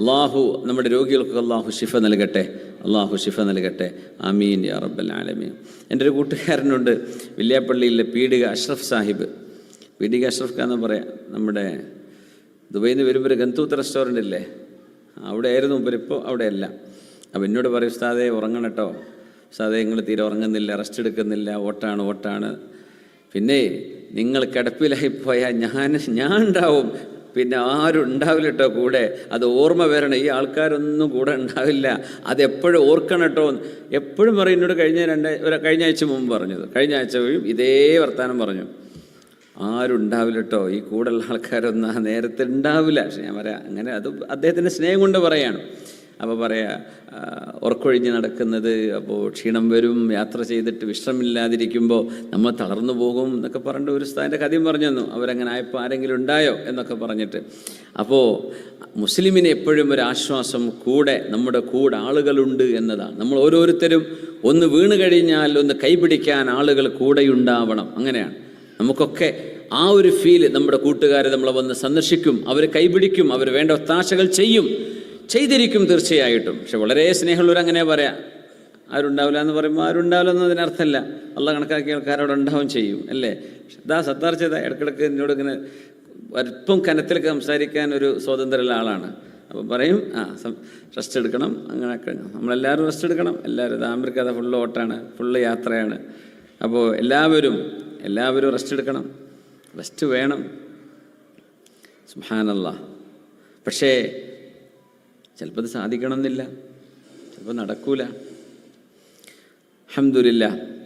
അള്ളാഹു നമ്മുടെ രോഗികൾക്ക് അള്ളാഹു ഷിഫ നൽകട്ടെ. അള്ളാഹു ഷിഫ നൽകട്ടെ. അമീൻ യാ റബ്ബൽ ആലമീൻ. എന്റെ ഒരു കൂട്ടുകാരനുണ്ട് വില്യാപ്പള്ളിയിലെ പീഡിക അഷ്റഫ് സാഹിബ്. പീഡിക അഷ്റഫ് ഖാൻ എന്ന് പറയാം നമ്മുടെ ദുബൈയിൽ നിന്ന് വരുമ്പോൾ ഒരു ഗന്തൂത്ത് റെസ്റ്റോറന്റ് ഇല്ലേ? അവിടെ ആയിരുന്നു മുമ്പ് ഇപ്പോൾ അവിടെ അല്ല അപ്പോൾ എന്നോട് പറയും ഉസ്താദെ ഉറങ്ങണം കേട്ടോ. ഉസ്താദെ നിങ്ങൾ തീരെ ഉറങ്ങുന്നില്ല റെസ്റ്റ് എടുക്കുന്നില്ല. ഓട്ടാണ് ഓട്ടാണ്. പിന്നെ നിങ്ങൾ കിടപ്പിലായി പോയാൽ ഞാൻ ഞാൻ ഉണ്ടാവും. പിന്നെ ആരും ഉണ്ടാവില്ല കേട്ടോ കൂടെ. അത് ഓർമ്മ വരണം. ഈ ആൾക്കാരൊന്നും കൂടെ ഉണ്ടാവില്ല. അതെപ്പോഴും ഓർക്കണം കേട്ടോ. എപ്പോഴും പറയും എന്നോട് കഴിഞ്ഞ രണ്ട് ഒരു കഴിഞ്ഞ ആഴ്ച മുമ്പ് പറഞ്ഞത്. കഴിഞ്ഞ ആഴ്ച ഇതേ വർത്തമാനം പറഞ്ഞു. ആരും ഉണ്ടാവില്ല കേട്ടോ. ഈ കൂടെയുള്ള ആൾക്കാരൊന്നും ആ നേരത്തെ ഉണ്ടാവില്ല. പക്ഷെ ഞാൻ പറയാം അങ്ങനെ അത് അദ്ദേഹത്തിന്റെ സ്നേഹം കൊണ്ട് പറയാണ്. അപ്പോൾ പറയാ ഉറക്കൊഴിഞ്ഞ് നടക്കുന്നത് അപ്പോൾ ക്ഷീണം വരും യാത്ര ചെയ്തിട്ട് വിശ്രമില്ലാതിരിക്കുമ്പോൾ നമ്മൾ തളർന്നു പോകും എന്നൊക്കെ പറഞ്ഞിട്ട് ഒരു സ്ഥാന്റെ കഥയും പറഞ്ഞു തന്നു. അവരങ്ങനെ ആയപ്പോൾ ആരെങ്കിലും ഉണ്ടായോ എന്നൊക്കെ പറഞ്ഞിട്ട്. അപ്പോൾ മുസ്ലിമിന് എപ്പോഴും ഒരു ആശ്വാസം കൂടെ നമ്മുടെ കൂടെ ആളുകളുണ്ട് എന്നതാണ്. നമ്മൾ ഓരോരുത്തരും ഒന്ന് വീണ് കഴിഞ്ഞാൽ ഒന്ന് കൈപിടിക്കാൻ ആളുകൾ കൂടെയുണ്ടാവണം അങ്ങനെയാണ്. നമുക്കൊക്കെ ആ ഒരു ഫീൽ നമ്മുടെ കൂട്ടുകാരെ നമ്മളെ വന്ന് സന്ദർശിക്കും അവർ കൈപിടിക്കും അവർ വേണ്ട ഒത്താശകൾ ചെയ്യും. ചെയ്തിരിക്കും തീർച്ചയായിട്ടും. പക്ഷെ വളരെ സ്നേഹമുള്ളവർ അങ്ങനെ പറയാം. ആരുണ്ടാവില്ല എന്ന് പറയുമ്പോൾ ആരുണ്ടാവില്ല എന്നതിനർത്ഥമല്ല അള്ള കണക്കാക്കിയ ആൾക്കാരോട് ഉണ്ടാവും ചെയ്യും അല്ലേ? ഇതാ സത്താർ ചെയ്ത ഇടക്കിടക്ക് എന്നോട് ഇങ്ങനെ അല്പം കനത്തിലൊക്കെ സംസാരിക്കാൻ ഒരു സ്വാതന്ത്ര്യമുള്ള ആളാണ്. അപ്പോൾ പറയും ആ റെസ്റ്റ് എടുക്കണം അങ്ങനെയൊക്കെ നമ്മളെല്ലാവരും റെസ്റ്റ് എടുക്കണം. എല്ലാവരും ഇത് ആമ്പർക്ക് അത് ഫുള്ള് ഓട്ടാണ് ഫുള്ള് യാത്രയാണ്. അപ്പോൾ എല്ലാവരും എല്ലാവരും റെസ്റ്റ് എടുക്കണം. റെസ്റ്റ് വേണം. സുഹാനല്ല പക്ഷേ ചിലപ്പോൾ അത് സാധിക്കണമെന്നില്ല ചിലപ്പോൾ നടക്കൂല അഹമ്മദില്ല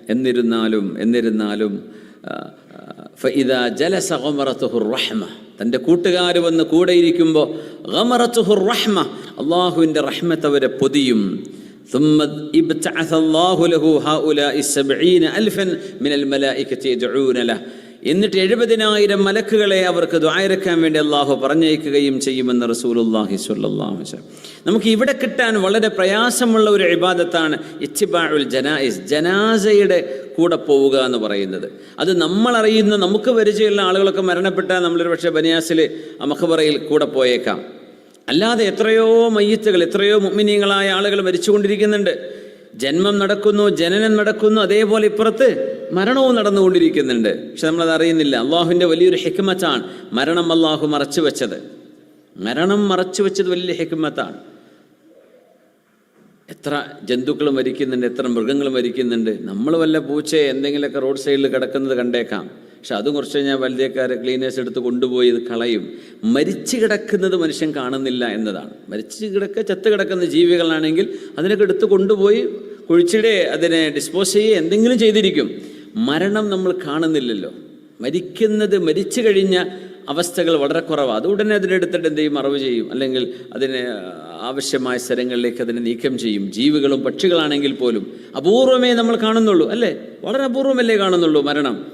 എന്നിരുന്നാലും എന്നിരുന്നാലും ആ, ആ, ഫഇദാ ജലസ ഗമറത്തുഹുർ റഹ്മ തൻ്റെ കൂട്ടുകാർ വന്ന് കൂടെയിരിക്കുമ്പോൾ ഗമറത്തുഹുർ റഹ്മ അള്ളാഹുവിൻ്റെ റഹ്മത്ത് അവരെ പൊതിയും ثم ابتعث الله له هؤلاء السبعين ألفا من الملائكة يدعون له എന്നിട്ട് എഴുപതിനായിരം മലക്കുകളെ അവർക്ക് ദ്വായരക്കാൻ വേണ്ടി അള്ളാഹു പറഞ്ഞയക്കുകയും ചെയ്യുമെന്ന് റസൂലുല്ലാഹി വസല്ലം. നമുക്ക് ഇവിടെ കിട്ടാൻ വളരെ പ്രയാസമുള്ള ഒരു ഇബാദത്താണ് ഇച്ചിബാഴുൽ ജനായിസ് ജനാസയുടെ കൂടെ പോവുക എന്ന് പറയുന്നത്. അത് നമ്മൾ അറിയുന്ന നമുക്ക് പരിചയമുള്ള ആളുകളൊക്കെ മരണപ്പെട്ടാൽ നമ്മളൊരു പക്ഷേ ബനിയാസിൽ മഖബറയിൽ കൂടെ പോയേക്കാം. അല്ലാതെ എത്രയോ മയ്യത്തുകൾ എത്രയോ മുമ്മിനീങ്ങളായ ആളുകൾ മരിച്ചുകൊണ്ടിരിക്കുന്നുണ്ട്. ജന്മം നടക്കുന്നു ജനനം നടക്കുന്നു അതേപോലെ ഇപ്പുറത്ത് മരണവും നടന്നുകൊണ്ടിരിക്കുന്നുണ്ട്. പക്ഷെ നമ്മളത് അറിയുന്നില്ല. അള്ളാഹുവിന്റെ വലിയൊരു ഹെക്മത്താണ് മരണം അള്ളാഹു മറച്ചു വെച്ചത്. മരണം മറച്ചു വെച്ചത് വലിയ ഹെക്മത്താണ്. എത്ര ജന്തുക്കളും മരിക്കുന്നുണ്ട് എത്ര മൃഗങ്ങളും മരിക്കുന്നുണ്ട്. നമ്മൾ വല്ല പൂച്ചയെ എന്തെങ്കിലുമൊക്കെ റോഡ് സൈഡിൽ കിടക്കുന്നത് കണ്ടേക്കാം. പക്ഷെ അത് കുറച്ച് കഴിഞ്ഞാൽ വലുതേക്കാർ ക്ലീനേഴ്സ് എടുത്ത് കൊണ്ടുപോയി ഇത് കളയും. മരിച്ചു കിടക്കുന്നത് മനുഷ്യൻ കാണുന്നില്ല എന്നതാണ്. മരിച്ചു കിടക്ക ചത്ത് കിടക്കുന്ന ജീവികളാണെങ്കിൽ അതിനൊക്കെ എടുത്ത് കൊണ്ടുപോയി കുഴിച്ചിടെ അതിനെ ഡിസ്പോസ് ചെയ്യുക എന്തെങ്കിലും ചെയ്തിരിക്കും. മരണം നമ്മൾ കാണുന്നില്ലല്ലോ. മരിക്കുന്നത് മരിച്ചു കഴിഞ്ഞ അവസ്ഥകൾ വളരെ കുറവാണ് അത് ഉടനെ അതിനെടുത്തിട്ട് എന്ത് ചെയ്യും? ചെയ്യും. അല്ലെങ്കിൽ അതിന് ആവശ്യമായ സ്ഥലങ്ങളിലേക്ക് അതിനെ നീക്കം ചെയ്യും. ജീവികളും പക്ഷികളാണെങ്കിൽ പോലും. അപൂർവമേ നമ്മൾ കാണുന്നുള്ളൂ അല്ലേ? വളരെ അപൂർവമല്ലേ കാണുന്നുള്ളൂ മരണം.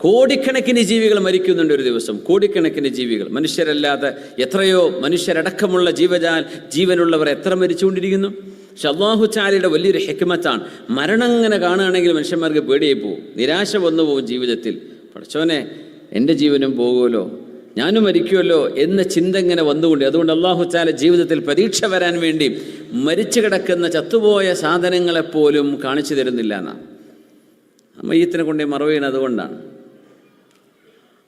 കോടിക്കണക്കിന് ജീവികൾ മരിക്കുന്നുണ്ട് ഒരു ദിവസം. കോടിക്കണക്കിന് ജീവികൾ. മനുഷ്യരല്ലാതെ എത്രയോ മനുഷ്യരടക്കമുള്ള ജീവജാൽ ജീവനുള്ളവർ എത്ര മരിച്ചുകൊണ്ടിരിക്കുന്നു? പക്ഷെ ചാലിയുടെ വലിയൊരു ഹെക്മത്താണ്. മരണം ഇങ്ങനെ കാണുകയാണെങ്കിൽ മനുഷ്യന്മാർക്ക് പേടിയായി പോകും നിരാശ വന്നു പോകും ജീവിതത്തിൽ. പഠിച്ചോനെ എന്റെ ജീവനും പോകുമല്ലോ? ഞാനും മരിക്കുമല്ലോ എന്ന ചിന്ത ഇങ്ങനെ വന്നുകൊണ്ട് അതുകൊണ്ട് അള്ളാഹു ചാല ജീവിതത്തിൽ പരീക്ഷ വരാൻ വേണ്ടി മരിച്ചു കിടക്കുന്ന ചത്തുപോയ സാധനങ്ങളെപ്പോലും കാണിച്ചു തരുന്നില്ല എന്നാണ്. മയ്യത്തിനെ കൊണ്ടേ മറവ് ചെയ്യുന്നത് അതുകൊണ്ടാണ്.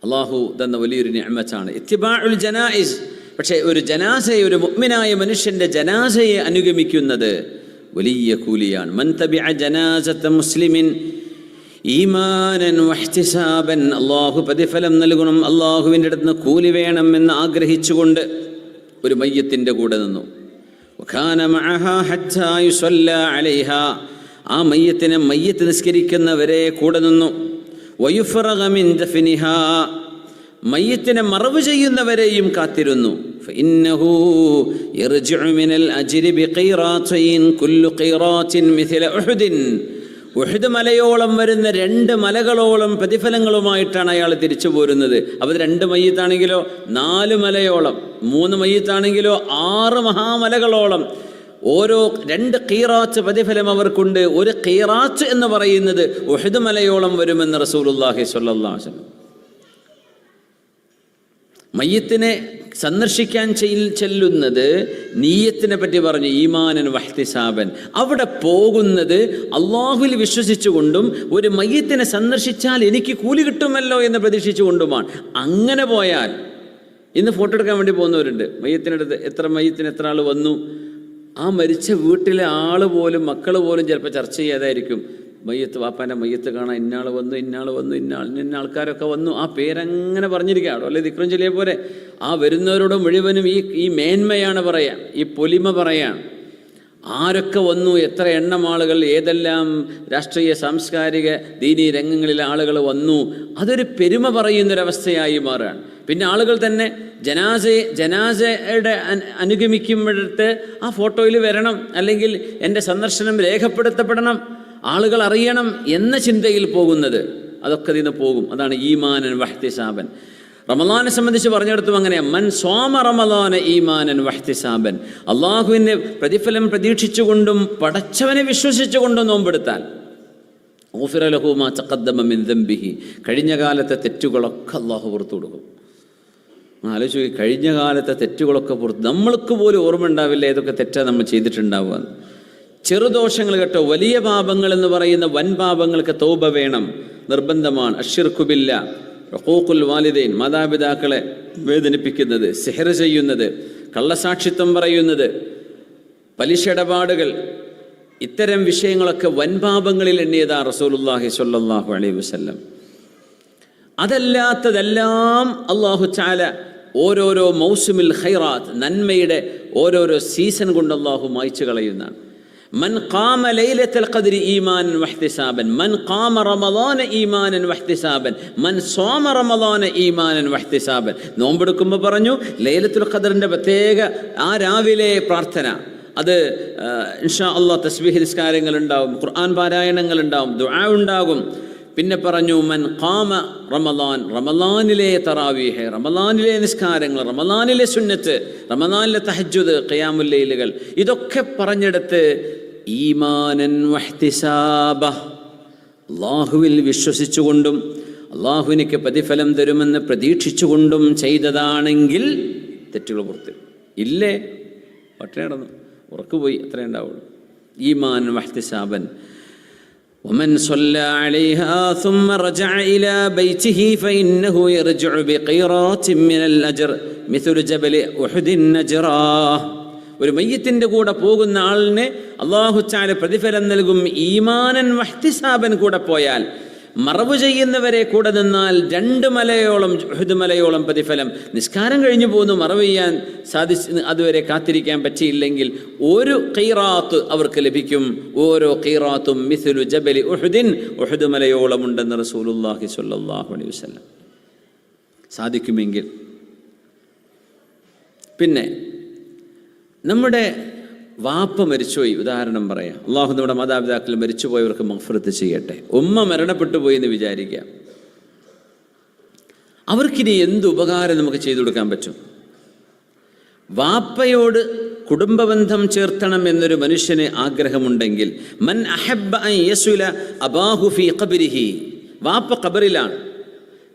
അള്ളാഹു തന്ന വലിയൊരു ഞാമത്താണ് ഇത്തിബാഉൽ ജനായിസ്. പക്ഷേ ഒരു ജനാസയെ ഒരു മുഗ്മിനായ മനുഷ്യന്റെ ജനാസയെ അനുഗമിക്കുന്നത് വലിയ കൂലിയാണ്. മൻതബി ജനാസത്ത മുസ്ലിമിൻ ഈമാനൻ വഹ്തിസാബൻ. അള്ളാഹു പ്രതിഫലം നൽകണം. അള്ളാഹുവിന്റെ അടുത്ത് കൂലി വേണം എന്ന് ആഗ്രഹിച്ചുകൊണ്ട് ഒരു മയ്യത്തിന്റെ കൂടെ നിന്നു. ആ മയ്യത്തിനെ മയ്യത്ത് നിസ്കരിക്കുന്നവരെ കൂടെ നിന്നു. മയ്യത്തിനെ മറവ് ചെയ്യുന്നവരെയും കാത്തിരുന്നു. ഉഹുദ് മലയോളം വരുന്ന രണ്ട് മലകളോളം പ്രതിഫലങ്ങളുമായിട്ടാണ് അയാൾ തിരിച്ചു പോരുന്നത്. അപ്പോൾ രണ്ട് മയ്യത്താണെങ്കിലോ നാല് മലയോളം മൂന്ന് മയ്യത്താണെങ്കിലോ ആറ് മഹാമലകളോളം. ഓരോ രണ്ട് കീറാച്ച് പ്രതിഫലം അവർക്കുണ്ട്. ഒരു കീറാച്ച് എന്ന് പറയുന്നത് ഉഹദ് മലയോളം വരുമെന്ന് റസൂലുല്ലാഹി വസല്ലം. മയ്യത്തിനെ സന്ദർശിക്കാൻ ചെല്ലുന്നത് നീയത്തിനെ പറ്റി പറഞ്ഞു ഈമാനൻ വഹ്തിസാബൻ. അവിടെ പോകുന്നത് അള്ളാഹുവിൽ വിശ്വസിച്ചുകൊണ്ടും ഒരു മയ്യത്തിനെ സന്ദർശിച്ചാൽ എനിക്ക് കൂലി കിട്ടുമല്ലോ എന്ന് പ്രതീക്ഷിച്ചുകൊണ്ടുമാണ്. അങ്ങനെ പോയാൽ ഇന്ന് ഫോട്ടോ എടുക്കാൻ വേണ്ടി പോകുന്നവരുണ്ട്. മയ്യത്തിനടുത്ത് എത്ര മയ്യത്തിന് എത്ര ആൾ വന്നു? ആ മരിച്ച വീട്ടിലെ ആൾ പോലും മക്കൾ പോലും ചിലപ്പോൾ ചർച്ച ചെയ്യാതായിരിക്കും. മയ്യത്ത് വാപ്പാന്റെ മയ്യത്ത് കാണാൻ ഇന്നാൾ വന്നു ഇന്നാൾ വന്നു ഇന്നാൾ ഇന്ന ആൾക്കാരൊക്കെ വന്നു. ആ പേരങ്ങനെ പറഞ്ഞിരിക്കുകയാണോ. അല്ലെ ദിക്രം ചൊല്ലിയ പോലെ? ആ വരുന്നവരോട് മുഴുവനും ഈ ഈ മേന്മയാണ് പറയാ ഈ പൊലിമ പറയാം. ആരൊക്കെ വന്നു എത്ര എണ്ണം ആളുകൾ ഏതെല്ലാം രാഷ്ട്രീയ സാംസ്കാരിക ദീനീ രംഗങ്ങളിലെ ആളുകൾ വന്നു അതൊരു പെരുമ പറയുന്നൊരവസ്ഥയായി മാറുകയാണ്. പിന്നെ ആളുകൾ തന്നെ ജനാസ ജനാസയുടെ അനുഗമിക്കുമ്പോഴത്തെ ആ ഫോട്ടോയിൽ വരണം അല്ലെങ്കിൽ എന്റെ സന്ദർശനം രേഖപ്പെടുത്തപ്പെടണം ആളുകൾ അറിയണം എന്ന ചിന്തയിൽ പോകുന്നത് അതൊക്കെ ഇതിന് പോകും. അതാണ് ഈമാനൻ വഹ്തിസാബൻ. റമദാനെ സംബന്ധിച്ച് പറഞ്ഞെടുത്തും അങ്ങനെ. മൻ സോമ റമദാന ഈമാനൻ വഹ്തിസാബൻ. അള്ളാഹുവിന്റെ പ്രതിഫലം പ്രതീക്ഷിച്ചുകൊണ്ടും പടച്ചവനെ വിശ്വസിച്ചുകൊണ്ടും നോമ്പെടുത്താൽ. ഓഫിറലഹുമാ ചക്കദ്ദമ മിൻ ദംബിഹി. കഴിഞ്ഞ കാലത്തെ തെറ്റുകളൊക്കെ അള്ളാഹു പുറത്തു കൊടുക്കും. ആലോചിച്ച് കഴിഞ്ഞ കാലത്തെ തെറ്റുകളൊക്കെ പുറത്ത് നമ്മൾക്ക് പോലും ഓർമ്മ ഉണ്ടാവില്ല ഏതൊക്കെ തെറ്റാ നമ്മൾ ചെയ്തിട്ടുണ്ടാവുക. ചെറുദോഷങ്ങൾ കേട്ടോ വലിയ പാപങ്ങൾ എന്ന് പറയുന്ന വൻ പാപങ്ങൾക്ക് തൗബ വേണം. നിർബന്ധമാണ്. അഷിർക്കുബില്ല റഹൂഖുൽ വാലിദൈൻ മാതാപിതാക്കളെ വേദനിപ്പിക്കുന്നത് സിഹർ ചെയ്യുന്നത് കള്ളസാക്ഷിത്വം പറയുന്നത് പലിശ ഇടപാടുകൾ ഇത്തരം വിഷയങ്ങളൊക്കെ വൻപാപങ്ങളിൽ എണ്ണിയതാ റസൂലുള്ളാഹി സ്വല്ലല്ലാഹു അലൈഹി വസല്ലം. അതല്ലാത്തതെല്ലാം അള്ളാഹു ചാല ഓരോരോ മൗസുമിൽ ഖൈറാത്ത് നന്മയുടെ ഓരോരോ സീസൺ കൊണ്ട് അള്ളാഹു മായ്ച്ചു കളയുന്നതാണ്. മൻ ഖാമ ലൈലത്തുൽ ഖദ്രി ഈമാനൻ വഹ്തിസാബൻ മൻ ഖാമ റമദാന ഈമാനൻ വഹ്തിസാബൻ മൻ സ്വാമ റമദാന ഈമാനൻ വഹ്തിസാബൻ നോമ്പെടുക്കുമ്പോൾ പറഞ്ഞു ലൈലത്തുൽ ഖദറിന്റെ പ്രത്യേക ആ രാവിലെ പ്രാർത്ഥന അത് ഇൻഷാ അള്ളാഹ് തസ്ബീഹ് നിസ്കാരങ്ങൾ ഉണ്ടാവും ഖുർആൻ പാരായണങ്ങൾ ഉണ്ടാവും ദുആ ഉണ്ടാകും. പിന്നെ പറഞ്ഞു മൻ ഖാമ റമദാൻ റമദാനിലെ തറാവീഹ് റമദാനിലെ നിസ്കാരങ്ങൾ റമദാനിലെ സുന്നത്ത് റമദാനിലെ തഹജ്ജുദ് ഖിയാമുല്ലൈലുകൾ ഇതൊക്കെ പറഞ്ഞെടുത്ത് ഈമാനൻ വഹ്തിസാബ അള്ളാഹുവിൽ വിശ്വസിച്ചുകൊണ്ടും അള്ളാഹുവിനിക്ക് പ്രതിഫലം തരുമെന്ന് പ്രതീക്ഷിച്ചുകൊണ്ടും ചെയ്തതാണെങ്കിൽ തെറ്റുകൾ പുറത്ത് ഇല്ലേ പട്ടിണി കിടന്നു ഉറക്കുപോയി അത്രേ ഉണ്ടാവുള്ളൂ ഈമാൻ വഹ്തിസാബൻ ومن صلى عليها ثم رجع إلى بيته فإنه يرجع بقيرات من الأجر مثل جبل أحد نجراه ഒരു മയ്യത്തിന്റെ കൂടെ പോകുന്ന ആളിന് അള്ളാഹുച്ചാൽ ചാല പ്രതിഫലം നൽകും ഈമാനൻ വഹ്തിസാബൻ കൂടെ പോയാൽ മറവ് ചെയ്യുന്നവരെ കൂടെ നിന്നാൽ രണ്ട് മലയോളം ഉഹുദ് മലയോളം പ്രതിഫലം. നിസ്കാരം കഴിഞ്ഞു പോകുന്നു മറവ് ചെയ്യാൻ സാധിച്ച് അതുവരെ കാത്തിരിക്കാൻ പറ്റിയില്ലെങ്കിൽ ഒരു ഖൈറാത്ത് അവർക്ക് ലഭിക്കും. ഓരോ കീറാത്തും മിഥുലു ജബലി ഉഹുദിൻ ഉഹുദ് മലയോളം ഉണ്ടെന്ന് റസൂലുല്ലാഹി സ്വല്ലല്ലാഹു അലൈഹി വസല്ലം. സാധിക്കുമെങ്കിൽ. പിന്നെ നമ്മുടെ വാപ്പ മരിച്ചുപോയി. ഉദാഹരണം പറയാം. അള്ളാഹു നമ്മുടെ മാതാപിതാക്കൾ മരിച്ചുപോയവർക്ക് മഫ്രത്ത് ചെയ്യട്ടെ. ഉമ്മ മരണപ്പെട്ടു പോയി എന്ന് വിചാരിക്കുക. അവർക്കിനി എന്ത് ഉപകാരം നമുക്ക് ചെയ്തു കൊടുക്കാൻ പറ്റും? വാപ്പയോട് കുടുംബബന്ധം ചേർത്തണം എന്നൊരു മനുഷ്യന് ആഗ്രഹമുണ്ടെങ്കിൽ മൻ അഹബ്ബ അബാഹു ഫീ ഖബരിഹി. വാപ്പ ഖബറിലാണ്.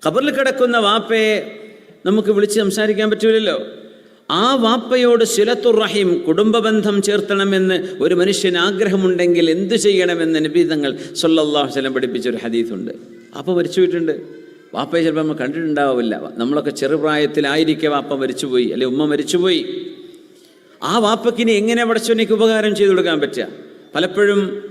ഖബറിൽ കിടക്കുന്ന വാപ്പയെ നമുക്ക് വിളിച്ച് സംസാരിക്കാൻ പറ്റൂലല്ലോ. ആ വാപ്പയോട് ശിലത്തുറഹീം കുടുംബബന്ധം ചേർത്തണമെന്ന് ഒരു മനുഷ്യന് ആഗ്രഹമുണ്ടെങ്കിൽ എന്തു ചെയ്യണമെന്ന് നിബീതങ്ങൾ സൊല്ലാഹു വസല്ലം പഠിപ്പിച്ചൊരു ഹദീസുണ്ട്. മരിച്ചു പോയിട്ടുണ്ട്. വാപ്പയെ ചിലപ്പോൾ നമ്മൾ കണ്ടിട്ടുണ്ടാവില്ല. നമ്മളൊക്കെ ചെറുപ്രായത്തിലായിരിക്കെ വാപ്പ മരിച്ചുപോയി അല്ലെ ഉമ്മ മരിച്ചുപോയി ആ വാപ്പക്കിനി എങ്ങനെ പടച്ചോനിക്ക് ഉപകാരം ചെയ്തു കൊടുക്കാൻ പറ്റുക? പലപ്പോഴും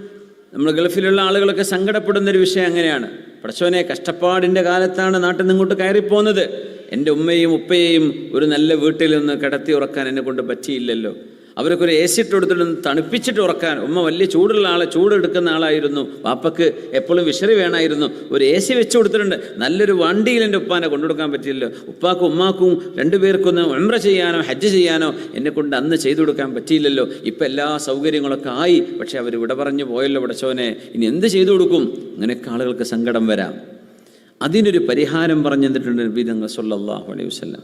നമ്മൾ ഗൾഫിലുള്ള ആളുകളൊക്കെ സങ്കടപ്പെടുന്ന ഒരു വിഷയം അങ്ങനെയാണ്. പടച്ചോനെ കഷ്ടപ്പാടിന്റെ കാലത്താണ് നാട്ടിൽ നിന്ന് ഇങ്ങോട്ട് കയറിപ്പോകുന്നത്. എന്റെ ഉമ്മയും ഉപ്പയെയും ഒരു നല്ല വീട്ടിൽ നിന്ന് കിടത്തി ഉറക്കാൻ എന്നെ കൊണ്ട് പറ്റിയില്ലല്ലോ. അവരൊക്കെ ഒരു എ സി ഇട്ട് കൊടുത്തിട്ട് തണുപ്പിച്ചിട്ട് ഉറക്കാൻ. ഉമ്മ വലിയ ചൂടുള്ള ആളെ ചൂടെടുക്കുന്ന ആളായിരുന്നു. വാപ്പക്ക് എപ്പോഴും വിഷറി വേണമായിരുന്നു ഒരു എ സി വെച്ച് കൊടുത്തിട്ടുണ്ട്. നല്ലൊരു വണ്ടിയിൽ എന്റെ ഉപ്പാനെ കൊണ്ടുകൊടുക്കാൻ പറ്റിയില്ലോ ഉപ്പാക്കും ഉമ്മാക്കും രണ്ടുപേർക്കൊന്ന് ഉംറ ചെയ്യാനോ ഹജ്ജ് ചെയ്യാനോ എന്നെ കൊണ്ട് അന്ന് ചെയ്തു കൊടുക്കാൻ പറ്റിയില്ലല്ലോ. ഇപ്പം എല്ലാ സൗകര്യങ്ങളൊക്കെ ആയി. പക്ഷെ അവർ ഇവിടെ പറഞ്ഞു പോയല്ലോ പടച്ചോനെ ഇനി എന്ത് ചെയ്തു കൊടുക്കും? അങ്ങനെയൊക്കെ ആളുകൾക്ക് സങ്കടം വരാം. അതിനൊരു പരിഹാരം പറഞ്ഞു തന്നിട്ടുണ്ട് നബി തങ്ങൾ സല്ലല്ലാഹു അലൈഹി വസല്ലം.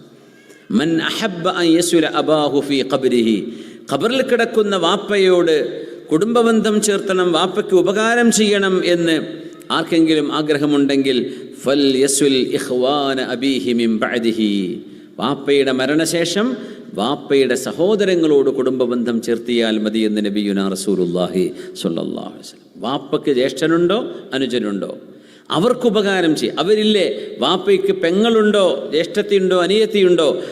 മൻ അഹബ്ബ അൻ അബാഹു ഫീ ഖബ്രിഹി. ഖബറിൽ കിടക്കുന്ന വാപ്പയോട് കുടുംബബന്ധം ചേർത്തണം വാപ്പയ്ക്ക് ഉപകാരം ചെയ്യണം എന്ന് ആർക്കെങ്കിലും ആഗ്രഹമുണ്ടെങ്കിൽ ഫൽ യസുൽ ബഅദിഹി. വാപ്പയുടെ മരണശേഷം വാപ്പയുടെ സഹോദരങ്ങളോട് കുടുംബബന്ധം ചേർത്തിയാൽ മതി എന്ന് നബിയുന റസൂലുല്ലാഹി അലൈഹി വസല്ലം. വാപ്പയ്ക്ക് ജ്യേഷ്ഠനുണ്ടോ? അനുജനുണ്ടോ? അവർക്ക് ഉപകാരം ചെയ്യും. അവരില്ലേ വാപ്പയ്ക്ക് പെങ്ങളുണ്ടോ? ജ്യേഷ്ഠത്തിയുണ്ടോ? അനിയത്തിയുണ്ടോ?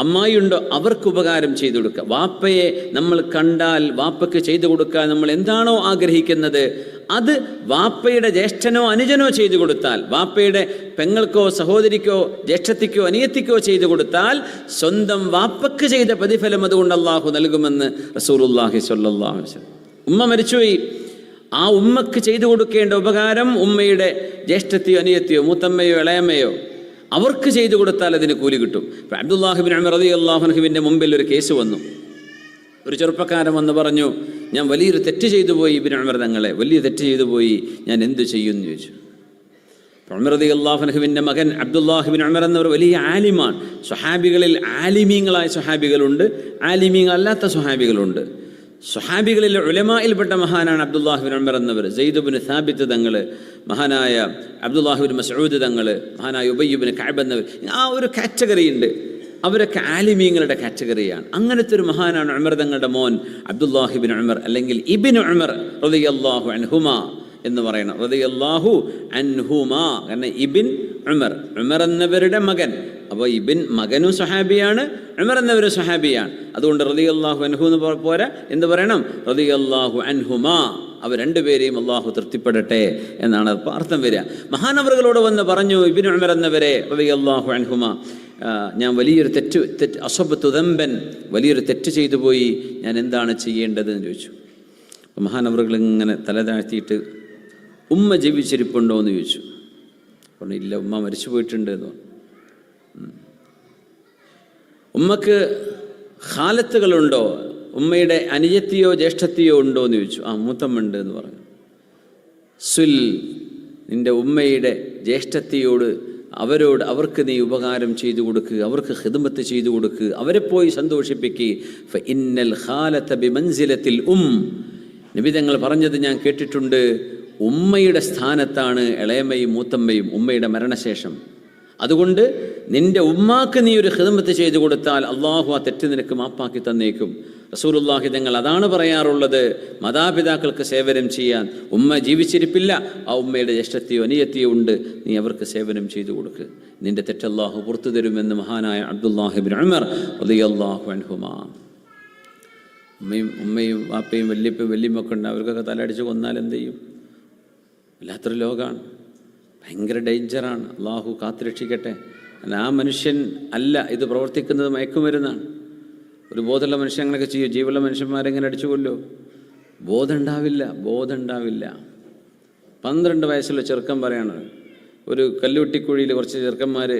അമ്മായിയുണ്ടോ അവർക്ക് ഉപകാരം ചെയ്തു കൊടുക്കുക വാപ്പയെ നമ്മൾ കണ്ടാൽ വാപ്പയ്ക്ക് ചെയ്തു കൊടുക്കാൻ നമ്മൾ എന്താണോ ആഗ്രഹിക്കുന്നത് അത് വാപ്പയുടെ ജ്യേഷ്ഠനോ അനുജനോ ചെയ്തു കൊടുത്താൽ വാപ്പയുടെ പെങ്ങൾക്കോ സഹോദരിക്കോ ജ്യേഷ്ഠത്തിക്കോ അനിയത്തിക്കോ ചെയ്തു കൊടുത്താൽ സ്വന്തം വാപ്പയ്ക്ക് ചെയ്ത പ്രതിഫലം അതുകൊണ്ട് അള്ളാഹു നൽകുമെന്ന് അലൈഹി വസല്ലം. ഉമ്മ മരിച്ചുപോയി. ആ ഉമ്മക്ക് ചെയ്തു കൊടുക്കേണ്ട ഉപകാരം ഉമ്മയുടെ ജ്യേഷ്ഠത്തെയോ അനിയത്തിയോ മൂത്തമ്മയോ ഇളയമ്മയോ അവർക്ക് ചെയ്തു കൊടുത്താൽ അതിന് കൂലി കിട്ടും. ഇപ്പം അബ്ദുല്ലാഹിബിൻ അമർ അലി അള്ളാഹുനഹുവിന്റെ മുമ്പിൽ ഒരു കേസ് വന്നു. ഒരു ചെറുപ്പക്കാരൻ വന്ന് പറഞ്ഞു ഞാൻ വലിയൊരു തെറ്റ് ചെയ്തു പോയി ഇബിൻ അമർ തങ്ങളെ. വലിയ തെറ്റ് ചെയ്തു പോയി. ഞാൻ എന്തു ചെയ്യും എന്ന് ചോദിച്ചു ഉമർദി അള്ളാഹുനഹുവിന്റെ മകൻ അബ്ദുല്ലാഹിബിൻ അമർ എന്നവർ വലിയ ആലിമാണ്. സ്വഹാബികളിൽ ആലിമീങ്ങളായ സ്വഹാബികളുണ്ട്. ആലിമീങ്ങളല്ലാത്ത സ്വഹാബികളുണ്ട്. സ്വഹാബികളിൽ ഉലമായിൽപ്പെട്ട മഹാനാണ് അബ്ദുല്ലാഹിബിൻ ഉമർ എന്നവർ. സെയ്ദുബിൻ സാബിത്ത് തങ്ങൾ മഹാനായ അബ്ദുല്ലാഹിബിൻ മസൂദ് തങ്ങൾ മഹാനായ ഉബയ്യുബിൻ കാബ് എന്നവർ. ആ ഒരു കാറ്റഗറി ഉണ്ട്. അവരൊക്കെ ആലിമീങ്ങളുടെ കാറ്റഗറിയാണ്. അങ്ങനത്തെ ഒരു മഹാനാണ് ഉമർ തങ്ങളുടെ മോൻ അബ്ദുല്ലാഹിബിൻ ഉമർ അല്ലെങ്കിൽ ഇബിൻ ഉമർ റളിയല്ലാഹു അൻഹുമ എന്ന് പറയണം റളിയല്ലാഹു അൻഹുമ കാരണം ഇബിൻ ഉമർ. ഉമർ എന്നവരുടെ മകൻ അപ്പോൾ ഇബിൻ മകനും സഹാബിയാണ് ഉമർ എന്നവരും സഹാബിയാണ് അതുകൊണ്ട് റതി അള്ളാഹു അൻഹു എന്ന് പോരെ. എന്ത് പറയണം? റതി അള്ളാഹു അൻഹുമാ. അവർ രണ്ടുപേരെയും അള്ളാഹു തൃപ്തിപ്പെടട്ടെ എന്നാണ് അർത്ഥം വരിക. മഹാനവറുകളോട് വന്ന് പറഞ്ഞു ഇബിൻ ഉമർ എന്നവരെ റതി അള്ളാഹു അൻഹുമാ ഞാൻ വലിയൊരു തെറ്റ് തെറ്റ് അസബ് തുതമ്പൻ വലിയൊരു തെറ്റ് ചെയ്തു പോയി. ഞാൻ എന്താണ് ചെയ്യേണ്ടതെന്ന് ചോദിച്ചു. അപ്പോൾ മഹാനവറുകൾ ഇങ്ങനെ തല താഴ്ത്തിയിട്ട് ഉമ്മ ജീവിച്ചിരിപ്പുണ്ടോ? എന്ന് ചോദിച്ചു. പറഞ്ഞു ഇല്ല ഉമ്മ മരിച്ചു പോയിട്ടുണ്ട് എന്ന് പറഞ്ഞു. ഉമ്മക്ക് ഖാലത്തുകളുണ്ടോ? ഉമ്മയുടെ അനുജത്തിയോ ജ്യേഷ്ഠത്തിയോ ഉണ്ടോ എന്ന് ചോദിച്ചു. ആ മൂത്തമ്മുണ്ട് എന്ന് പറഞ്ഞു. സുൽ നിന്റെ ഉമ്മയുടെ ജ്യേഷ്ഠത്തിയോട് അവരോട് അവർക്ക് നീ ഉപകാരം ചെയ്തു കൊടുക്കുക അവർക്ക് ഹിദമത്ത് ചെയ്തു കൊടുക്കുക അവരെ പോയി സന്തോഷിപ്പിക്കുക ഇന്നൽ ഖാലത്ത ബിമൻസിലത്തിൽ ഉം. നബി തങ്ങൾ പറഞ്ഞത് ഞാൻ കേട്ടിട്ടുണ്ട്. ഉമ്മയുടെ സ്ഥാനത്താണ് ഇളയമ്മയും മൂത്തമ്മയും ഉമ്മയുടെ മരണശേഷം. അതുകൊണ്ട് നിന്റെ ഉമ്മാക്ക് നീ ഒരു ഹിതമത്ത് ചെയ്തു കൊടുത്താൽ അള്ളാഹു ആ തെറ്റ് നിനക്ക് മാപ്പാക്കി തന്നേക്കും. റസൂലുള്ളാഹി തങ്ങൾ അതാണ് പറയാറുള്ളത്. മാതാപിതാക്കൾക്ക് സേവനം ചെയ്യാൻ ഉമ്മ ജീവിച്ചിരിപ്പില്ല. ആ ഉമ്മയുടെ ജ്യേഷ്ഠത്തെയോ അനിയത്തിയോ ഉണ്ട്. നീ അവർക്ക് സേവനം ചെയ്തു കൊടുക്ക്. നിന്റെ തെറ്റല്ലാഹു പുറത്തു തരുമെന്ന് മഹാനായ അബ്ദുല്ലാഹിബിൻ അമർ റളിയല്ലാഹു അൻഹുമാ. ഉമ്മയും ഉമ്മയും വാപ്പയും വല്യപ്പയും വല്യമ്മൊക്കെ ഉണ്ട്. അവർക്കൊക്കെ തലടിച്ച് കൊന്നാൽ എന്ത് ചെയ്യും? വല്ലാത്തൊരു ലോകമാണ് ഭയങ്കര ഡേഞ്ചറാണ്. അള്ളാഹു കാത്തുരക്ഷിക്കട്ടെ. അല്ല ആ മനുഷ്യൻ അല്ല ഇത് പ്രവർത്തിക്കുന്നത് മയക്കുമരുന്നാണ്. ഒരു ബോധമുള്ള മനുഷ്യൻ അങ്ങനെയൊക്കെ ചെയ്യും. ജീവുള്ള മനുഷ്യന്മാരെങ്ങനെ അടിച്ചു കൊല്ലോ. ബോധം ഉണ്ടാവില്ല ബോധം ഉണ്ടാവില്ല പന്ത്രണ്ട് വയസ്സുള്ള ചെറുക്കൻ പറയാണ് ഒരു കല്ലുവെട്ടിക്കുഴിയിൽ കുറച്ച് ചെറുക്കന്മാർ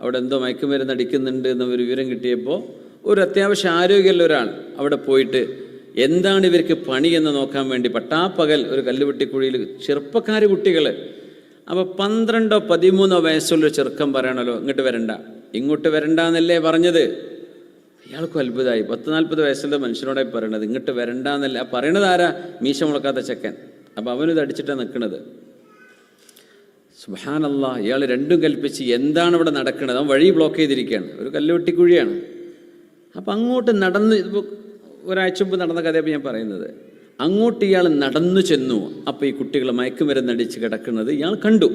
അവിടെ എന്തോ മയക്കുമരുന്ന് അടിക്കുന്നുണ്ട് എന്ന ഒരു വിവരം കിട്ടിയപ്പോൾ ഒരു അത്യാവശ്യം ആരോഗ്യമുള്ള ഒരാൾ അവിടെ പോയിട്ട് എന്താണ് ഇവർക്ക് പണി നോക്കാൻ വേണ്ടി പട്ടാപ്പകൽ ഒരു കല്ലുവെട്ടിക്കുഴിയിൽ ചെറുപ്പക്കാർ കുട്ടികൾ അപ്പോൾ പന്ത്രണ്ടോ പതിമൂന്നോ വയസ്സുള്ള ചെറുക്കം പറയണല്ലോ ഇങ്ങോട്ട് വരണ്ട. ഇങ്ങോട്ട് വരണ്ട എന്നല്ലേ പറഞ്ഞത്? ഇയാൾക്കും അത്ഭുതമായി. പത്ത് നാൽപ്പത് വയസ്സുള്ള മനുഷ്യനോടായി പറയണത് ഇങ്ങോട്ട് വരണ്ട എന്നല്ല പറയണത് ആരാ? മീശ മുളക്കാത്ത ചെക്കൻ. അപ്പം അവനിത് അടിച്ചിട്ടാണ് നിൽക്കുന്നത് സുഹാനല്ല ഇയാൾ രണ്ടും കൽപ്പിച്ച് എന്താണ് ഇവിടെ നടക്കുന്നത് അവൻ വഴി ബ്ലോക്ക് ചെയ്തിരിക്കുകയാണ്. ഒരു കല്ലുവെട്ടിക്കുഴിയാണ്. അപ്പം അങ്ങോട്ട് നടന്ന് ഇപ്പോൾ ഒരാഴ്ച മുമ്പ് നടന്ന കഥയപ്പോൾ ഞാൻ പറയുന്നത്. അങ്ങോട്ട് ഇയാൾ നടന്നു ചെന്നു. അപ്പോൾ ഈ കുട്ടികൾ മയക്കുമരുന്നടിച്ച് കിടക്കുന്നത് ഇയാൾ കണ്ടു.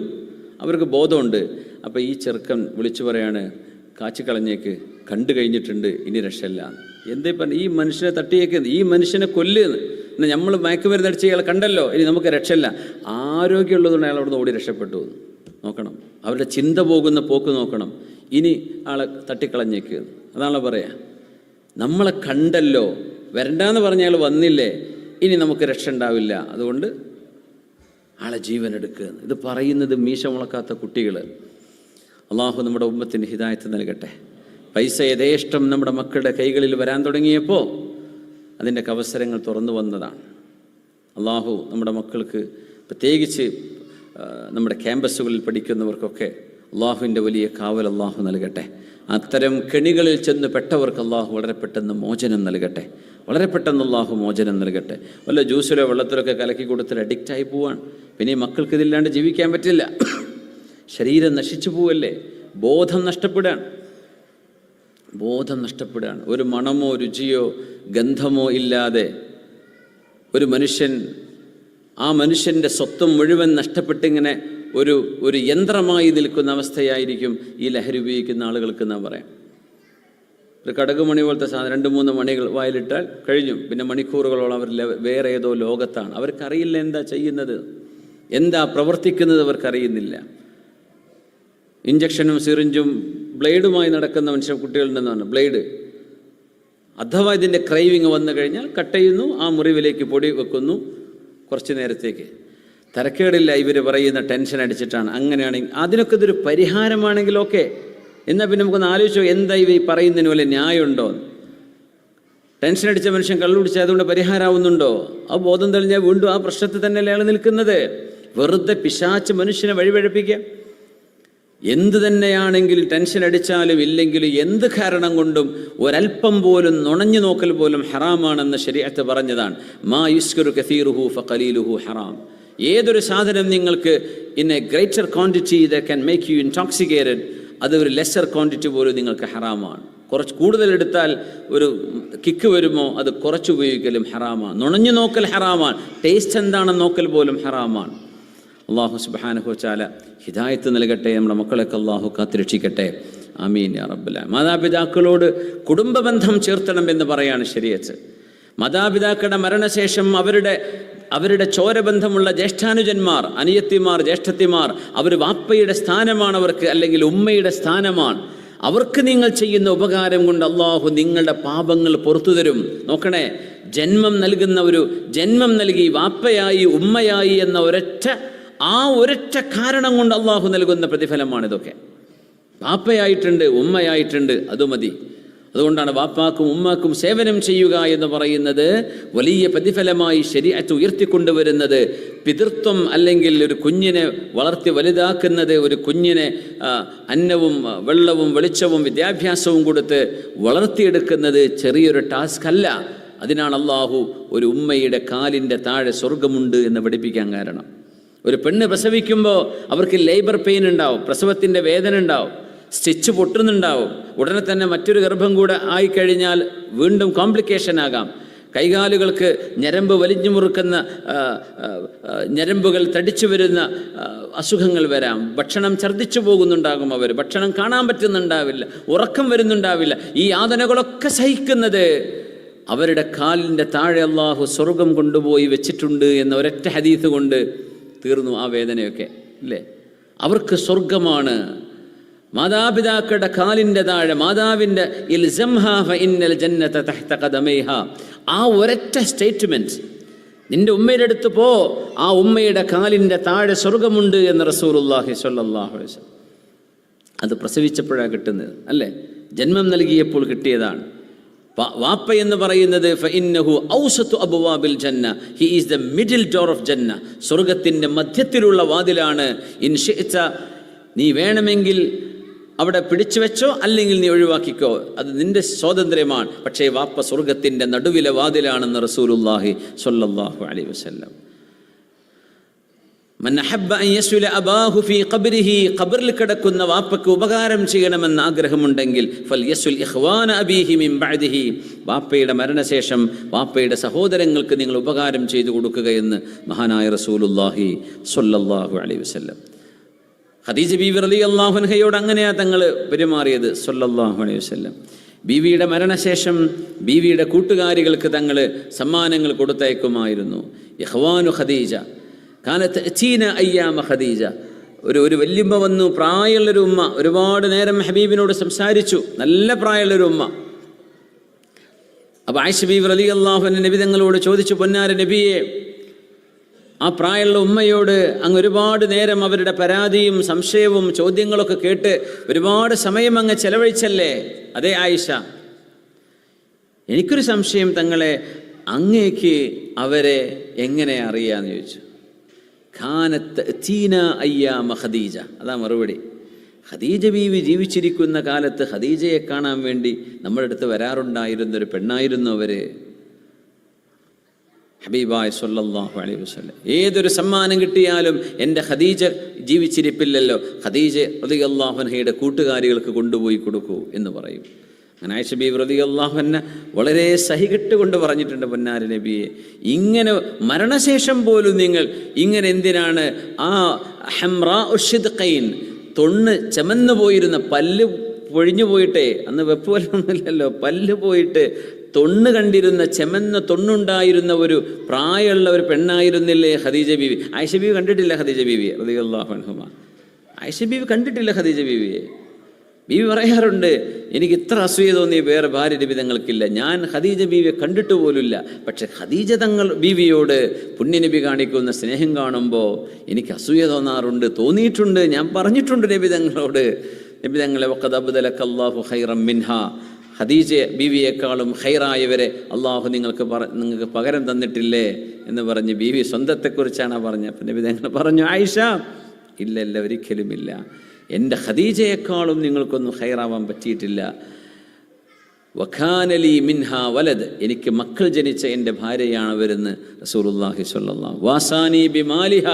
അവർക്ക് ബോധമുണ്ട്. അപ്പോൾ ഈ ചെറുക്കൻ വിളിച്ചു പറയാണ് കാച്ചിക്കളഞ്ഞേക്ക് കണ്ടു കഴിഞ്ഞിട്ടുണ്ട്. ഇനി രക്ഷയില്ല. എന്തേ പറഞ്ഞ ഈ മനുഷ്യനെ തട്ടിയേക്കുന്നത് ഈ മനുഷ്യനെ കൊല്ലുന്നു എന്നാൽ നമ്മൾ മയക്കുമരുന്ന് അടിച്ച് ഇയാൾ കണ്ടല്ലോ. ഇനി നമുക്ക് രക്ഷയില്ല. ആരോഗ്യമുള്ളതുകൊണ്ട് അയാൾ അവിടുന്ന് ഓടി രക്ഷപ്പെട്ടു. നോക്കണം. അവരുടെ ചിന്ത പോകുന്ന പോക്ക് നോക്കണം. ഇനി ആളെ തട്ടിക്കളഞ്ഞേക്ക്. അതാണല്ലോ പറയാ. നമ്മളെ കണ്ടല്ലോ. വരണ്ടാന്ന് പറഞ്ഞയാൾ വന്നില്ലേ? ഇനി നമുക്ക് രക്ഷ ഉണ്ടാവില്ല. അതുകൊണ്ട് ആളെ ജീവൻ എടുക്കുക ഇത് പറയുന്നത് മീശ മുളക്കാത്ത കുട്ടികൾ അള്ളാഹു നമ്മുടെ ഉമ്മത്തിന് ഹിദായത്ത് നൽകട്ടെ. പൈസ യഥേഷ്ടം നമ്മുടെ മക്കളുടെ കൈകളിൽ വരാൻ തുടങ്ങിയപ്പോൾ അതിന്റെ അവസരങ്ങൾ തുറന്നു വന്നതാണ്. അള്ളാഹു നമ്മുടെ മക്കൾക്ക് പ്രത്യേകിച്ച് നമ്മുടെ ക്യാമ്പസുകളിൽ പഠിക്കുന്നവർക്കൊക്കെ അള്ളാഹുവിന്റെ വലിയ കാവൽ അള്ളാഹു നൽകട്ടെ. അത്തരം കെണികളിൽ ചെന്ന് പെട്ടവർക്ക് അള്ളാഹു വളരെ പെട്ടെന്ന് മോചനം നൽകട്ടെ. വളരെ പെട്ടെന്ന് അള്ളാഹു മോചനം നൽകട്ടെ. വല്ല ജ്യൂസിലോ വെള്ളത്തിലൊക്കെ കലക്കി കൊടുത്തിട്ട് അഡിക്റ്റായി പോവാണ്. പിന്നെ ഈ മക്കൾക്ക് ഇതില്ലാണ്ട് ജീവിക്കാൻ പറ്റില്ല. ശരീരം നശിച്ചു പോവല്ലേ? ബോധം നഷ്ടപ്പെടുകയാണ്. ബോധം നഷ്ടപ്പെടുകയാണ്. ഒരു മണമോ രുചിയോ ഗന്ധമോ ഇല്ലാതെ ഒരു മനുഷ്യൻ ആ മനുഷ്യന്റെ സ്വത്വം മുഴുവൻ നഷ്ടപ്പെട്ടിങ്ങനെ ഒരു ഒരു യന്ത്രമായി നിൽക്കുന്ന അവസ്ഥയായിരിക്കും ഈ ലഹരി ഉപയോഗിക്കുന്ന ആളുകൾക്ക് നാം പറയാം. ഒരു കടക് മണി പോലത്തെ സാധനം രണ്ട് മൂന്ന് മണികൾ വായിലിട്ടാൽ കഴിഞ്ഞു. പിന്നെ മണിക്കൂറുകളോളം അവർ വേറെ ഏതോ ലോകത്താണ്. അവർക്കറിയില്ല എന്താ ചെയ്യുന്നത്. എന്താ പ്രവർത്തിക്കുന്നത് അവർക്കറിയുന്നില്ല. ഇഞ്ചക്ഷനും സിറിഞ്ചും ബ്ലേഡുമായി നടക്കുന്ന മനുഷ്യ കുട്ടികളിൽ നിന്നാണ് ബ്ലേഡ്. അഥവാ ഇതിന്റെ ക്രൈവിങ് വന്നു കഴിഞ്ഞാൽ കട്ട് ചെയ്യുന്നു ആ മുറിവിലേക്ക് പൊടി വെക്കുന്നു കുറച്ച് നേരത്തേക്ക്. തരക്കേടില്ല ഇവർ പറയുന്ന ടെൻഷൻ അടിച്ചിട്ടാണ്. അങ്ങനെയാണെങ്കിൽ അതിനൊക്കെ ഇതൊരു പരിഹാരമാണെങ്കിൽ ഓക്കെ എന്നാൽ പിന്നെ നമുക്കൊന്ന് ആലോചിച്ചോ എന്താ ഇവ ഈ പറയുന്നതിന് പോലെ ന്യായമുണ്ടോ? ടെൻഷൻ അടിച്ച മനുഷ്യൻ കള്ളുപിടിച്ച് അതുകൊണ്ട് പരിഹാരമാവുന്നുണ്ടോ ആ ബോധം തെളിഞ്ഞാൽ വീണ്ടും ആ പ്രശ്നത്തിൽ തന്നെയല്ലേ അയാൾ നിൽക്കുന്നത്? വെറുതെ പിശാച്ച് മനുഷ്യനെ വഴിപഴപ്പിക്കുക. എന്ത് തന്നെയാണെങ്കിലും ടെൻഷൻ അടിച്ചാലും ഇല്ലെങ്കിലും എന്ത് കാരണം കൊണ്ടും ഒരൽപ്പം പോലും നുണഞ്ഞു നോക്കൽ പോലും ഹറാമാണെന്ന് ശരീരത്ത് പറഞ്ഞതാണ്. മാ യുസ്കരു കസീറുഹു ഫലീലുഹു ഹറാം. ഏതൊരു സാധനം നിങ്ങൾക്ക് in a greater quantity the can make you intoxicated അത് ഒരു ലെസർ ക്വാണ്ടിറ്റി പോലും നിങ്ങൾക്ക് ഹറാമാണ്. കുറച്ച് കൂടുതൽ എടുത്താൽ ഒരു കിക്ക് വരുമോ അത് കുറച്ച് ഉപയോഗിക്കലും ഹറാമാണ്. നുണഞ്ഞു നോക്കൽ ഹറാമാണ്. ടേസ്റ്റ് എന്താണെന്ന് നോക്കൽ പോലും ഹറാമാണ്. അള്ളാഹു സുബാനഹു ചാല ഹിദായത്ത് നൽകട്ടെ നമ്മുടെ മക്കളൊക്കെ അള്ളാഹു കാത്തിരക്ഷിക്കട്ടെ. ആമീൻ യാ റബ്ബല മാതാപിതാക്കളോട് കുടുംബ ബന്ധം ചേർത്തണം എന്ന് പറയാണ് ശരിയച്ച് മാതാപിതാക്കളുടെ മരണശേഷം അവരുടെ അവരുടെ ചോരബന്ധമുള്ള ജ്യേഷ്ഠാനുജന്മാർ അനിയത്തിമാർ ജ്യേഷ്ഠത്തിമാർ അവർ വാപ്പയുടെ സ്ഥാനമാണ് അവർക്ക് അല്ലെങ്കിൽ ഉമ്മയുടെ സ്ഥാനമാണ്. അവർക്ക് നിങ്ങൾ ചെയ്യുന്ന ഉപകാരം കൊണ്ട് അള്ളാഹു നിങ്ങളുടെ പാപങ്ങൾ പുറത്തു തരും. നോക്കണേ ജന്മം നൽകുന്ന ഒരു ജന്മം നൽകി വാപ്പയായി ഉമ്മയായി എന്ന ഒരൊറ്റ ആ ഒരൊറ്റ കാരണം കൊണ്ട് അള്ളാഹു നൽകുന്ന പ്രതിഫലമാണ് ഇതൊക്കെ. വാപ്പയായിട്ടുണ്ട് ഉമ്മയായിട്ടുണ്ട് അത് മതി. അതുകൊണ്ടാണ് വാപ്പാക്കും ഉമ്മാക്കും സേവനം ചെയ്യുക എന്ന് പറയുന്നത് വലിയ പ്രതിഫലമായി ശരീരത്ത് ഉയർത്തിക്കൊണ്ടുവരുന്നത്. പിതൃത്വം അല്ലെങ്കിൽ ഒരു കുഞ്ഞിനെ വളർത്തി വലുതാക്കുന്നത് ഒരു കുഞ്ഞിനെ അന്നവും വെള്ളവും വെളിച്ചവും വിദ്യാഭ്യാസവും കൊടുത്ത് വളർത്തിയെടുക്കുന്നത് ചെറിയൊരു ടാസ്ക് അല്ല. അതിനാണ് അള്ളാഹു ഒരു ഉമ്മയുടെ കാലിന്റെ താഴെ സ്വർഗമുണ്ട് എന്ന് പഠിപ്പിക്കാൻ കാരണം. ഒരു പെണ്ണ് പ്രസവിക്കുമ്പോൾ അവർക്ക് ലേബർ പെയിൻ ഉണ്ടാവും പ്രസവത്തിന്റെ വേദന ഉണ്ടാവും. സ്റ്റിച്ച് പൊട്ടുന്നുണ്ടാവും. ഉടനെ തന്നെ മറ്റൊരു ഗർഭം കൂടെ ആയിക്കഴിഞ്ഞാൽ വീണ്ടും കോംപ്ലിക്കേഷൻ ആകാം. കൈകാലുകൾക്ക് ഞരമ്പ് വലിഞ്ഞു മുറുക്കുന്ന ഞരമ്പുകൾ തടിച്ചു വരുന്ന അസുഖങ്ങൾ വരാം. ഭക്ഷണം ഛർദ്ദിച്ചു പോകുന്നുണ്ടാകും അവർ. ഭക്ഷണം കാണാൻ പറ്റുന്നുണ്ടാവില്ല. ഉറക്കം വരുന്നുണ്ടാവില്ല. ഈ യാതനകളൊക്കെ സഹിക്കുന്നത് അവരുടെ കാലിന്റെ താഴെ അള്ളാഹു സ്വർഗം കൊണ്ടുപോയി വെച്ചിട്ടുണ്ട് എന്ന ഒരൊറ്റ ഹദീത്ത് കൊണ്ട് തീർന്നു ആ വേദനയൊക്കെ. അല്ലേ? അവർക്ക് സ്വർഗമാണ്. മാതാപിതാക്കളുടെ കാലിന്റെ താഴെ മാതാവിന്റെ ജന്നത തഹ്ത ആ ഒരൊറ്റ സ്റ്റേറ്റ്മെന്റ് നിന്റെ ഉമ്മയുടെ അടുത്ത് പോ ആ ഉമ്മയുടെ കാലിന്റെ താഴെ സ്വർഗമുണ്ട് എന്ന് അലൈഹി വസല്ലം. അത് പ്രസവിച്ചപ്പോഴാണ് കിട്ടുന്നത് അല്ലേ? ജന്മം നൽകിയപ്പോൾ കിട്ടിയതാണ്. വാപ്പ എന്ന് പറയുന്നത് he is the middle door of ജന്ന. സ്വർഗത്തിന്റെ മധ്യത്തിലുള്ള വാതിലാണ് ഇൻ ഷിഅ്ത നീ വേണമെങ്കിൽ അവിടെ പിടിച്ചു വെച്ചോ അല്ലെങ്കിൽ നീ ഒഴിവാക്കിക്കോ. അത് നിന്റെ സ്വാതന്ത്ര്യമാണ്. പക്ഷേ വാപ്പ സ്വർഗത്തിന്റെ നടുവിലെ വാതിലാണെന്ന് റസൂലുല്ലാഹി സൊല്ലാഹു അലൈ വസല്ലം. ഖബറിൽ കിടക്കുന്ന വാപ്പയ്ക്ക് ഉപകാരം ചെയ്യണമെന്ന് ആഗ്രഹമുണ്ടെങ്കിൽ വാപ്പയുടെ മരണശേഷം വാപ്പയുടെ സഹോദരങ്ങൾക്ക് നിങ്ങൾ ഉപകാരം ചെയ്തു കൊടുക്കുകയെന്ന് മഹാനായ റസൂലുള്ളാഹി സ്വല്ലല്ലാഹു അലൈഹി വസല്ലം. ഖദീജ ബീവി റളിയല്ലാഹു അൻഹയോട് അങ്ങനെയാ തങ്ങൾ പെരുമാറിയത് സൊല്ലാഹു അലൈഹി വസല്ലം. ബീവിയുടെ മരണശേഷം ബീവിയുടെ കൂട്ടുകാരികൾക്ക് തങ്ങൾ സമ്മാനങ്ങൾ കൊടുത്തയക്കുമായിരുന്നു. യഹ്വാനു ഖദീജ. കാലത്ത് ചീന അയ്യാമ ഖദീജ. ഒരു ഒരു വല്യമ്മ വന്നു പ്രായമുള്ളൊരു ഉമ്മ. ഒരുപാട് നേരം ഹബീബിനോട് സംസാരിച്ചു. നല്ല പ്രായമുള്ളൊരു ഉമ്മ. അപ്പോൾ ആയിഷ ബീവി അലി അള്ളാഹു നബി തങ്ങളോട് ചോദിച്ചു പൊന്നാര നബിയെ ആ പ്രായമുള്ള ഉമ്മയോട് അങ്ങ് ഒരുപാട് നേരം അവരുടെ പരാതിയും സംശയവും ചോദ്യങ്ങളൊക്കെ കേട്ട് ഒരുപാട് സമയം അങ്ങ് ചെലവഴിച്ചല്ലേ? അതേ ആയിഷ. എനിക്കൊരു സംശയം തങ്ങളെ അങ്ങേക്ക് അവരെ എങ്ങനെ അറിയാന്ന് ചോദിച്ചു. ഖാനത്ത് ചീന അയ്യാമ ഖദീജ. അതാ മറുപടി. ഖദീജ ബീവി ജീവിച്ചിരിക്കുന്ന കാലത്ത് ഖദീജയെ കാണാൻ വേണ്ടി നമ്മുടെ അടുത്ത് വരാറുണ്ടായിരുന്നൊരു പെണ്ണായിരുന്നു അവർ. ഹബീബായ് സല്ലല്ലാഹു അലൈഹി വസല്ലം. ഏതൊരു സമ്മാനം കിട്ടിയാലും എന്റെ ഖദീജ ജീവിച്ചിരിപ്പില്ലല്ലോ. ഖദീജ റതി അള്ളാഹുനഹയുടെ കൂട്ടുകാരികൾക്ക് കൊണ്ടുപോയി കൊടുക്കൂ എന്ന് പറയും. അങ്ങനെ ആയിഷ റതി അള്ളാഹുന്നെ വളരെ സഹികെട്ടുകൊണ്ട് പറഞ്ഞിട്ടുണ്ട് പൊന്നാരി നബിയെ. ഇങ്ങനെ മരണശേഷം പോലും നിങ്ങൾ ഇങ്ങനെ എന്തിനാണ്? ആ ഹംറാ ഉഷിദ്ഖൈൻ തൊണ്ണ് ചമന്നു പോയിരുന്ന പല്ല് പൊഴിഞ്ഞു പോയിട്ടേ അന്ന് വെപ്പ് വല്ലൊന്നുമില്ലല്ലോ പല്ല് പോയിട്ട് തൊണ്ണ് കണ്ടിരുന്ന ചെമന്ന തൊണ്ണുണ്ടായിരുന്ന ഒരു പ്രായമുള്ള ഒരു പെണ്ണായിരുന്നില്ലേ ഖദീജ ബീവി? ആയിഷ ബീവി കണ്ടിട്ടില്ല ഖദീജ ബീവിയെ റളിയല്ലാഹു അൻഹുമ. ആയിഷ ബീവി കണ്ടിട്ടില്ല ഖദീജ ബീവിയെ. ബീവി പറയാറുണ്ട് എനിക്ക് ഇത്ര അസൂയ തോന്നിയ വേറെ ഭാര്യ രബിതങ്ങൾക്കില്ല ഞാൻ ഖദീജ ബീവിയെ കണ്ടിട്ട് പോലുമില്ല. പക്ഷെ ഖദീജ തങ്ങൾ ബീവിയോട് പുണ്യനബി കാണിക്കുന്ന സ്നേഹം കാണുമ്പോൾ എനിക്ക് അസൂയ തോന്നാറുണ്ട് തോന്നിയിട്ടുണ്ട്. ഞാൻ പറഞ്ഞിട്ടുണ്ട് നബിതങ്ങളോട് നബിതങ്ങളെ അള്ളാഹു ഹൈറം മിൻഹ. ഖദീജ ബീവിയേക്കാളും ഹൈറായവരെ അള്ളാഹു നിങ്ങൾക്ക് പറ നിങ്ങൾക്ക് പകരം തന്നിട്ടില്ലേ എന്ന് പറഞ്ഞ് ബീവി സ്വന്തത്തെക്കുറിച്ചാണ് പറഞ്ഞത്. അപ്പം നബി പറഞ്ഞു ആയിഷ ഇല്ല ഇല്ല. ഒരിക്കലുമില്ല എന്റെ ഹദീജയെക്കാളും നിങ്ങൾക്കൊന്നും ഹൈറാവാൻ പറ്റിയിട്ടില്ല. വഖാനലി മിൻഹ വലത് എനിക്ക് മക്കൾ ജനിച്ച എന്റെ ഭാര്യയാണ് അവരെന്ന് റസൂലുള്ളാഹി സ്വല്ലല്ലാഹു വാസാനി ബിമാലിഹ.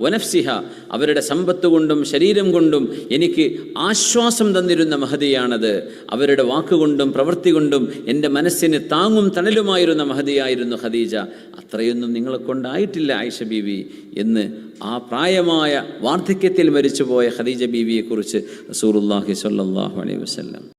വനഫ്സിഹ അവരുടെ സമ്പത്ത് കൊണ്ടും ശരീരം കൊണ്ടും എനിക്ക് ആശ്വാസം തന്നിരുന്ന മഹതിയാണത്. അവരുടെ വാക്കുകൊണ്ടും പ്രവൃത്തി കൊണ്ടും എന്റെ മനസ്സിന് താങ്ങും തണലുമായിരുന്ന മഹതിയായിരുന്നു ഖദീജ. അത്രയൊന്നും നിങ്ങളെ കൊണ്ടായിട്ടില്ല ആയിഷ ബീവി എന്ന് ആ പ്രായമായ വാർദ്ധക്യത്തിൽ മരിച്ചുപോയ ഖദീജ ബീവിയെക്കുറിച്ച് റസൂലുള്ളാഹി സ്വല്ലല്ലാഹു അലൈഹി വസല്ലം